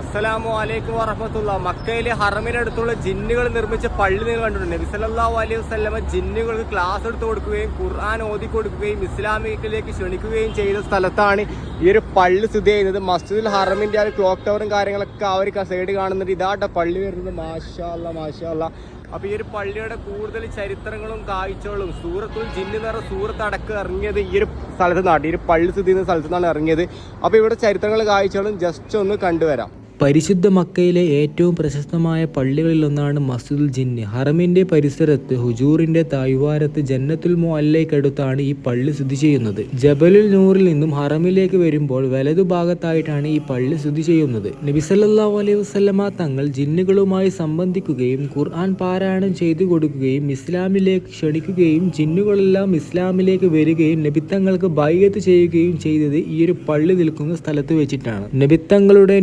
അസ്സലാമു അലൈക്കും വറഹമത്തുള്ള. മക്കയിലെ ഹറമിനടുത്തുള്ള ജിന്നുകൾ നിർമ്മിച്ച പള്ളി നിങ്ങൾ കണ്ടിട്ടുണ്ട്. നബി സല്ലല്ലാഹു അലൈഹി വസ്ലമ ജിന്നുകൾക്ക് ക്ലാസ് എടുത്തു കൊടുക്കുകയും ഖുർആൻ ഓതി കൊടുക്കുകയും ഇസ്ലാമിക്കിലേക്ക് ക്ഷണിക്കുകയും ചെയ്ത സ്ഥലത്താണ് ഈ ഒരു പള്ളി സ്ഥിതി ചെയ്യുന്നത്. മസ്ജിദുൽ ഹറമിന്റെ ആ ക്ലോക്ക് ടവറും കാര്യങ്ങളൊക്കെ ഒരു സൈഡ് കാണുന്നുണ്ട്. ഇതാട്ടെ പള്ളി വരുന്നത്. മാഷാല്ല മാഷാല്ല അപ്പോൾ ഈ ഒരു പള്ളിയുടെ കൂടുതൽ ചരിത്രങ്ങളും കാഴ്ചകളും സൂറത്തുൽ ജിന്ന് നിറ സൂറത്ത് അടക്കം ഇറങ്ങിയത് ഈ ഒരു സ്ഥലത്ത് നിന്നാണ്. ഈ ഒരു പള്ളി സ്ഥിതി ചെയ്യുന്ന സ്ഥലത്ത് നിന്നാണ് ഇറങ്ങിയത്. അപ്പോൾ ഇവിടെ ചരിത്രങ്ങളും കാഴ്ചകളും ജസ്റ്റ് ഒന്ന് കണ്ടുവരാം. പരിശുദ്ധ മക്കയിലെ ഏറ്റവും പ്രശസ്തമായ പള്ളികളിലൊന്നാണ് മസ്ജിദുൽ ജിന്ന്. ഹറമിന്റെ പരിസരത്ത് ഹുജൂറിന്റെ തായ്വാരത്ത് ജന്നത്തുൽ മുഅല്ലയ്ക്കടുത്താണ് ഈ പള്ളി സ്ഥിതി ചെയ്യുന്നത്. ജബലുൽ നൂറിൽ നിന്നും ഹറമിലേക്ക് വരുമ്പോൾ വലതുഭാഗത്തായിട്ടാണ് ഈ പള്ളി സ്ഥിതി ചെയ്യുന്നത്. നബിസല്ലാ അലൈഹി വസ്ലമ തങ്ങൾ ജിന്നുകളുമായി സംബന്ധിക്കുകയും ഖുർആൻ പാരായണം ചെയ്തു കൊടുക്കുകയും ഇസ്ലാമിലേക്ക് ക്ഷണിക്കുകയും ജിന്നുകളെല്ലാം ഇസ്ലാമിലേക്ക് വരികയും നബിത്തങ്ങൾക്ക് ബൈഗത്ത് ചെയ്യുകയും ചെയ്തത് ഈ ഒരു പള്ളി നിൽക്കുന്ന സ്ഥലത്ത് വെച്ചിട്ടാണ്. നബിത്തങ്ങളുടെ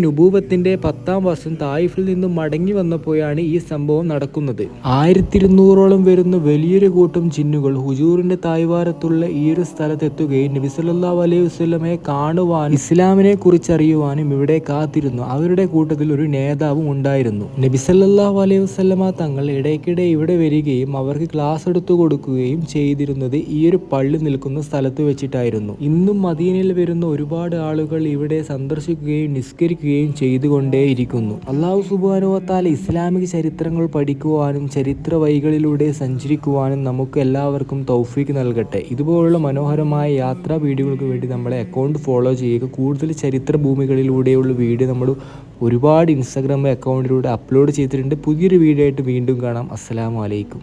നുബൂവത്തിന്റെ പത്താം വർഷം തായിഫിൽ നിന്നും മടങ്ങി വന്നപ്പോഴാണ് ഈ സംഭവം നടക്കുന്നത്. ആയിരത്തി ഇരുന്നൂറോളം വരുന്ന വലിയൊരു കൂട്ടം ജിന്നുകൾ ഹുജൂറിന്റെ തായ്വാരത്തുള്ള ഈ ഒരു സ്ഥലത്തെത്തുകയും നബി സല്ലല്ലാഹു അലൈഹി വസല്ലമയെ കാണുവാനും ഇസ്ലാമിനെ കുറിച്ച് അറിയുവാനും ഇവിടെ കാത്തിരുന്നു. അവരുടെ കൂട്ടത്തിൽ ഒരു നേതാവും ഉണ്ടായിരുന്നു. നബി സല്ലല്ലാഹു അലൈഹി വസ്ലമ തങ്ങൾ ഇടയ്ക്കിടെ ഇവിടെ വരികയും അവർക്ക് ക്ലാസ് എടുത്തു കൊടുക്കുകയും ചെയ്തിരുന്നത് ഈ ഒരു പള്ളി നിൽക്കുന്ന സ്ഥലത്ത് വെച്ചിട്ടായിരുന്നു. ഇന്നും മദീനയിൽ വരുന്ന ഒരുപാട് ആളുകൾ ഇവിടെ സന്ദർശിക്കുകയും നിസ്കരിക്കുകയും ചെയ്തുകൊണ്ടേയിരിക്കുന്നു അള്ളാഹു സുബാനുവത്താൽ ഇസ്ലാമിക ചരിത്രങ്ങൾ പഠിക്കുവാനും ചരിത്ര വൈകളിലൂടെ സഞ്ചരിക്കുവാനും നമുക്ക് എല്ലാവർക്കും തൗഫീക്ക് നൽകട്ടെ. ഇതുപോലുള്ള മനോഹരമായ യാത്രാ വീഡിയോകൾക്ക് വേണ്ടി നമ്മളെ അക്കൗണ്ട് ഫോളോ ചെയ്യുക. കൂടുതൽ ചരിത്ര ഭൂമികളിലൂടെയുള്ള വീഡിയോ നമ്മൾ ഒരുപാട് ഇൻസ്റ്റാഗ്രാം അക്കൗണ്ടിലൂടെ അപ്ലോഡ് ചെയ്തിട്ടുണ്ട്. പുതിയൊരു വീഡിയോ ആയിട്ട് വീണ്ടും കാണാം. അസ്സാം അലൈക്കും.